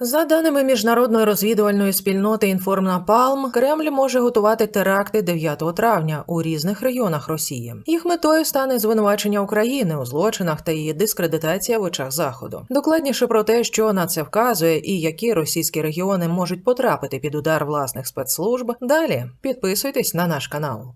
За даними міжнародної розвідувальної спільноти Інформнапалм, Кремль може готувати теракти 9 травня у різних регіонах Росії. Їх метою стане звинувачення України у злочинах та її дискредитація в очах заходу. Докладніше про те, що на це вказує і які російські регіони можуть потрапити під удар власних спецслужб. Далі підписуйтесь на наш канал.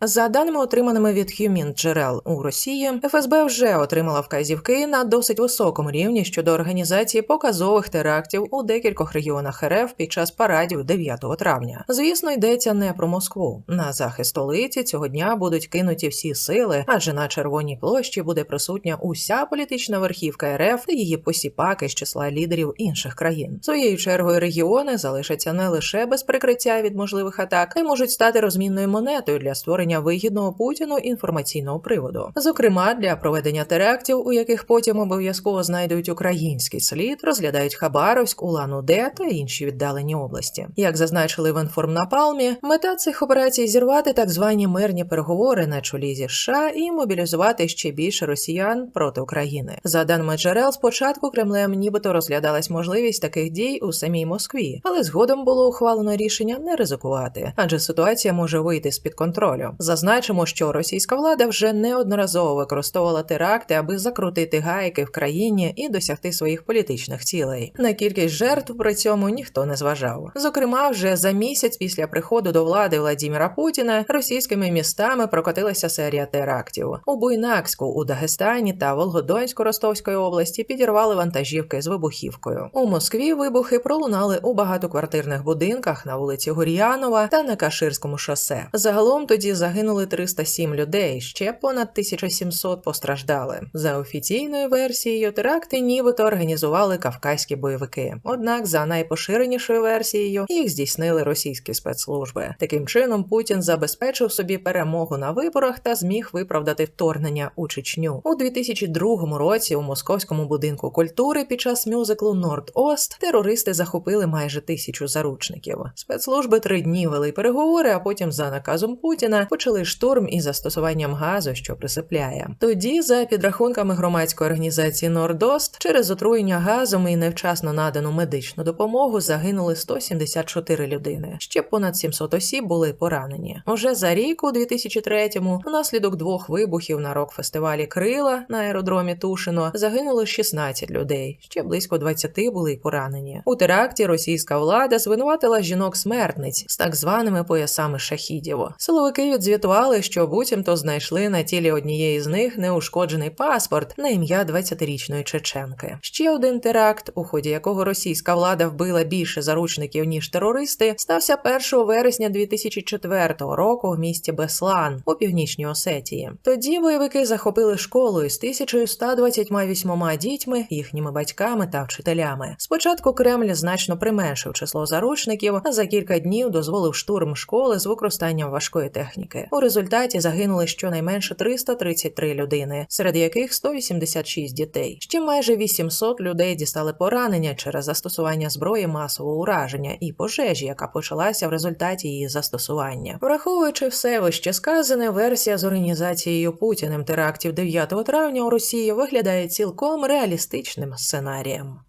За даними, отриманими від Humin джерел у Росії, ФСБ вже отримала вказівки на досить високому рівні щодо організації показових терактів у декількох регіонах РФ під час парадів 9 травня. Звісно, йдеться не про Москву. На захист столиці цього дня будуть кинуті всі сили, адже на червоній площі буде присутня уся політична верхівка РФ та її посіпаки з числа лідерів інших країн. Своєю чергою регіони залишаться не лише без прикриття від можливих атак, а й можуть стати розмінною монетою для створення вигідного Путіну інформаційного приводу, зокрема для проведення терактів, у яких потім обов'язково знайдуть український слід, розглядають Хабаровськ, Улан-Удэ та інші віддалені області. Як зазначили в інформнапалмі, мета цих операцій зірвати так звані мирні переговори на чолі зі США і мобілізувати ще більше росіян проти України. За даними джерел, спочатку Кремлем нібито розглядалась можливість таких дій у самій Москві, але згодом було ухвалено рішення не ризикувати, адже ситуація може вийти з під контролю. Зазначимо, що російська влада вже неодноразово використовувала теракти, аби закрутити гайки в країні і досягти своїх політичних цілей. На кількість жертв при цьому ніхто не зважав. Зокрема, вже за місяць після приходу до влади Владіміра Путіна російськими містами прокотилася серія терактів. У Буйнакську, у Дагестані та Волгодонську Ростовської області підірвали вантажівки з вибухівкою. У Москві вибухи пролунали у багатоквартирних будинках на вулиці Гур'янова та на Каширському шосе. Загалом тоді загинули 307 людей, ще понад 1700 постраждали. За офіційною версією, теракти нібито організували кавказькі бойовики. Однак, за найпоширенішою версією, їх здійснили російські спецслужби. Таким чином, Путін забезпечив собі перемогу на виборах та зміг виправдати вторгнення у Чечню. У 2002 році у московському будинку культури під час мюзиклу Норд-Ост терористи захопили майже тисячу заручників. Спецслужби три дні вели переговори, а потім за наказом Путіна почали штурм із застосуванням газу, що присипляє. Тоді, за підрахунками громадської організації Нордост, через отруєння газом і невчасно надану медичну допомогу загинули 174 людини. Ще понад 700 осіб були поранені. Уже за рік, у 2003-му, внаслідок двох вибухів на рок-фестивалі Крила на аеродромі Тушино загинуло 16 людей. Ще близько 20 були поранені. У теракті російська влада звинуватила жінок-смертниць з так званими поясами шахідів. Силовики відзвітували, що буцімто знайшли на тілі однієї з них неушкоджений паспорт на ім'я 20-річної чеченки. Ще один теракт, у ході якого російська влада вбила більше заручників ніж терористи, стався 1 вересня 2004 року в місті Беслан у північній Осетії. Тоді бойовики захопили школу із 1128 дітьми, їхніми батьками та вчителями. Спочатку Кремль значно применшив число заручників, а за кілька днів дозволив штурм школи з використанням важкої техніки. У результаті загинули щонайменше 333 людини, серед яких 186 дітей. Ще майже 800 людей дістали поранення через застосування зброї масового ураження і пожежі, яка почалася в результаті її застосування. Враховуючи все вище сказане, версія з організацією Путіним терактів 9 травня у Росії виглядає цілком реалістичним сценарієм.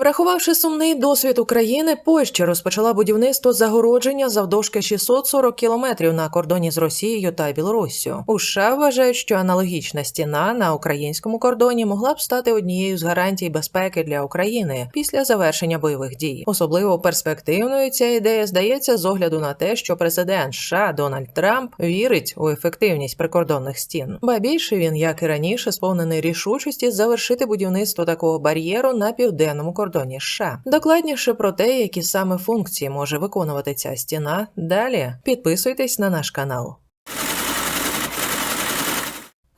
Врахувавши сумний досвід України, Польща розпочала будівництво загородження завдовжки 640 кілометрів на кордоні з Росією та Білоруссю. У США вважають, що аналогічна стіна на українському кордоні могла б стати однією з гарантій безпеки для України після завершення бойових дій. Особливо перспективною ця ідея здається з огляду на те, що президент США Дональд Трамп вірить у ефективність прикордонних стін. Ба більше він, як і раніше, сповнений рішучості завершити будівництво такого бар'єру на південному кордоні США. Докладніше про те, які саме функції може виконувати ця стіна. Далі підписуйтесь на наш канал.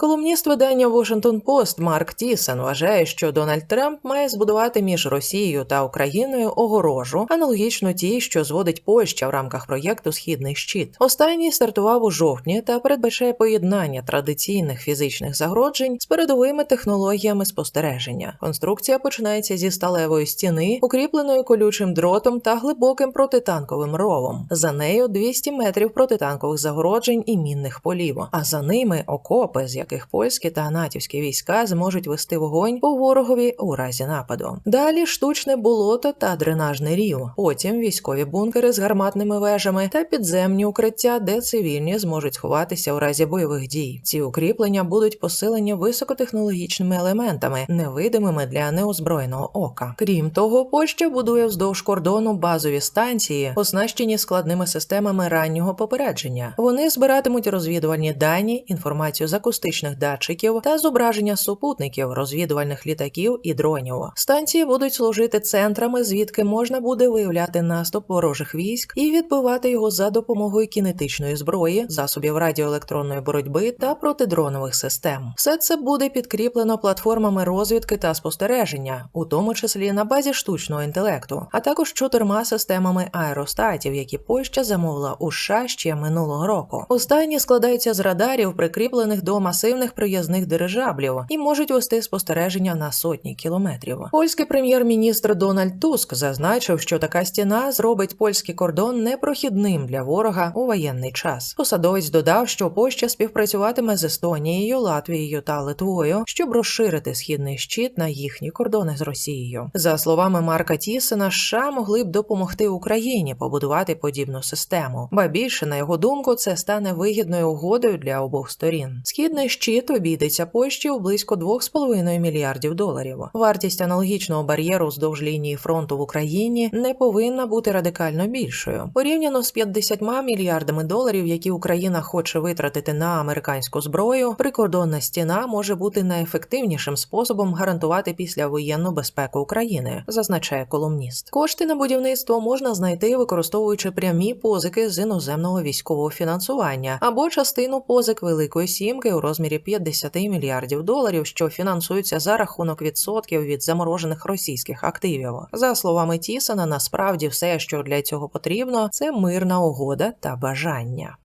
Колумніст видання Washington Post Марк Тісен вважає, що Дональд Трамп має збудувати між Росією та Україною огорожу, аналогічно тій, що зводить Польща в рамках проєкту Східний щит. Останній стартував у жовтні та передбачає поєднання традиційних фізичних загроджень з передовими технологіями спостереження. Конструкція починається зі сталевої стіни, укріпленої колючим дротом та глибоким протитанковим ровом. За нею 200 метрів протитанкових загороджень і мінних полів, а за ними окопи, з яких яких польські та натівські війська зможуть вести вогонь по ворогові у разі нападу. Далі штучне болото та дренажний рів. Потім військові бункери з гарматними вежами та підземні укриття, де цивільні зможуть сховатися у разі бойових дій. Ці укріплення будуть посилені високотехнологічними елементами, невидимими для неозброєного ока. Крім того, Польща будує вздовж кордону базові станції, оснащені складними системами раннього попередження. Вони збиратимуть розвідувальні дані, інформацію з акустичних датчиків та зображення супутників, розвідувальних літаків і дронів. Станції будуть служити центрами, звідки можна буде виявляти наступ ворожих військ і відбивати його за допомогою кінетичної зброї, засобів радіоелектронної боротьби та протидронових систем. Все це буде підкріплено платформами розвідки та спостереження, у тому числі на базі штучного інтелекту, а також чотирма системами аеростатів, які Польща замовила у США ще минулого року. Останні складаються з радарів, прикріплених до масивних приязних дирижаблів, і можуть вести спостереження на сотні кілометрів. Польський прем'єр-міністр Дональд Туск зазначив, що така стіна зробить польський кордон непрохідним для ворога у воєнний час. Посадовець додав, що Польща співпрацюватиме з Естонією, Латвією та Литвою, щоб розширити східний щит на їхні кордони з Росією. За словами Марка Тісена, США могли б допомогти Україні побудувати подібну систему. Ба більше, на його думку, це стане вигідною угодою для обох сторін. Східний щит обійдеться Польщі у близько 2,5 мільярдів доларів. Вартість аналогічного бар'єру вздовж лінії фронту в Україні не повинна бути радикально більшою. Порівняно з 50 мільярдами доларів, які Україна хоче витратити на американську зброю, прикордонна стіна може бути найефективнішим способом гарантувати післявоєнну безпеку України, зазначає колумніст. Кошти на будівництво можна знайти, використовуючи прямі позики з іноземного військового фінансування або частину позик Великої Сімки у розмірі 50 мільярдів доларів, що фінансуються за рахунок відсотків від заморожених російських активів. За словами Тісона, насправді все, що для цього потрібно, це мирна угода та бажання.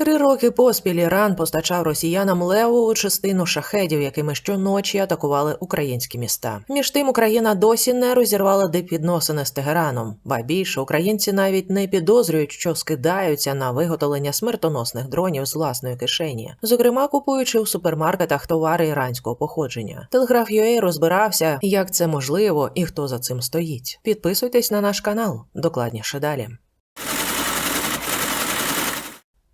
Три роки поспіль Іран постачав росіянам левову частину шахедів, якими щоночі атакували українські міста. Між тим Україна досі не розірвала дипвідносини з Тегераном, ба більше українці навіть не підозрюють, що скидаються на виготовлення смертоносних дронів з власної кишені, зокрема купуючи у супермаркетах товари іранського походження. Телеграф UA розбирався, як це можливо і хто за цим стоїть. Підписуйтесь на наш канал. Докладніше далі.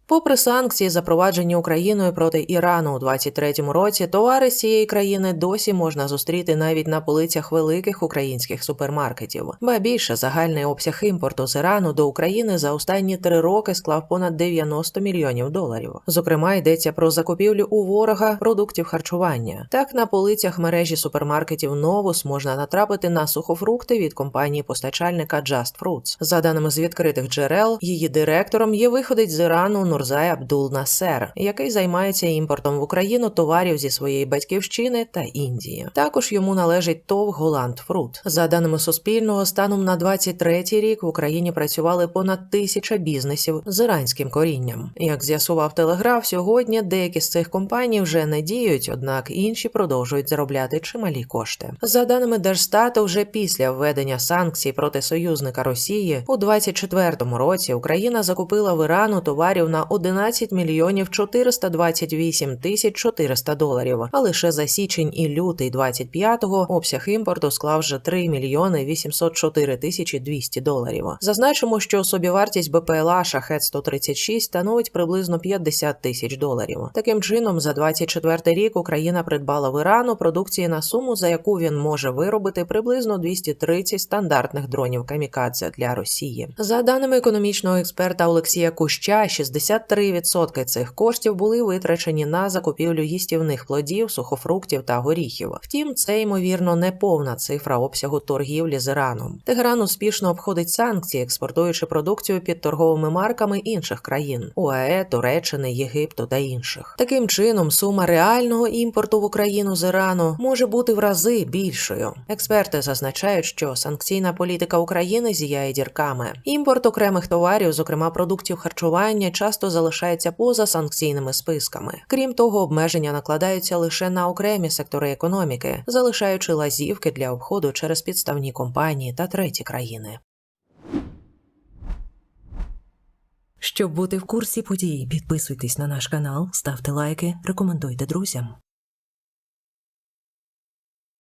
Попри санкції, запроваджені Україною проти Ірану у 23-му році, товари з цієї країни досі можна зустріти навіть на полицях великих українських супермаркетів. Ба більше загальний обсяг імпорту з Ірану до України за останні три роки склав понад 90 мільйонів доларів. Зокрема, йдеться про закупівлю у ворога продуктів харчування. Так на полицях мережі супермаркетів Новус можна натрапити на сухофрукти від компанії постачальника Just Fruits. За даними з відкритих джерел, її директором є виходить з Ірану. Нурзай Абдул Насер, який займається імпортом в Україну товарів зі своєї батьківщини та Індії. Також йому належить ТОВ Голланд Фрут. За даними Суспільного, станом на 23-й рік в Україні працювали понад тисяча бізнесів з іранським корінням. Як з'ясував телеграф, сьогодні деякі з цих компаній вже не діють, однак інші продовжують заробляти чималі кошти. За даними Держстату, вже після введення санкцій проти союзника Росії у 24-му році Україна закупила в Ірану товарів на 11 мільйонів 428 тисяч 400 доларів. А лише за січень і лютий 25-го обсяг імпорту склав вже 3 мільйони 804 тисячі 200 доларів. Зазначимо, що собівартість БПЛА Шахет 136 становить приблизно 50 тисяч доларів. Таким чином, за 24 рік Україна придбала в Ірану продукції на суму, за яку він може виробити приблизно 230 стандартних дронів камікадзе для Росії. За даними економічного експерта Олексія Куща, 63% цих коштів були витрачені на закупівлю їстівних плодів, сухофруктів та горіхів. Втім, це ймовірно не повна цифра обсягу торгівлі з Іраном. Тегеран успішно обходить санкції, експортуючи продукцію під торговими марками інших країн УАЕ, Туреччини, Єгипту та інших. Таким чином, сума реального імпорту в Україну з Ірану може бути в рази більшою. Експерти зазначають, що санкційна політика України зіяє дірками. Імпорт окремих товарів, зокрема продуктів харчування, часто залишається поза санкційними списками. Крім того, обмеження накладаються лише на окремі сектори економіки, залишаючи лазівки для обходу через підставні компанії та треті країни. Щоб бути в курсі подій, підписуйтесь на наш канал, ставте лайки, рекомендуйте друзям.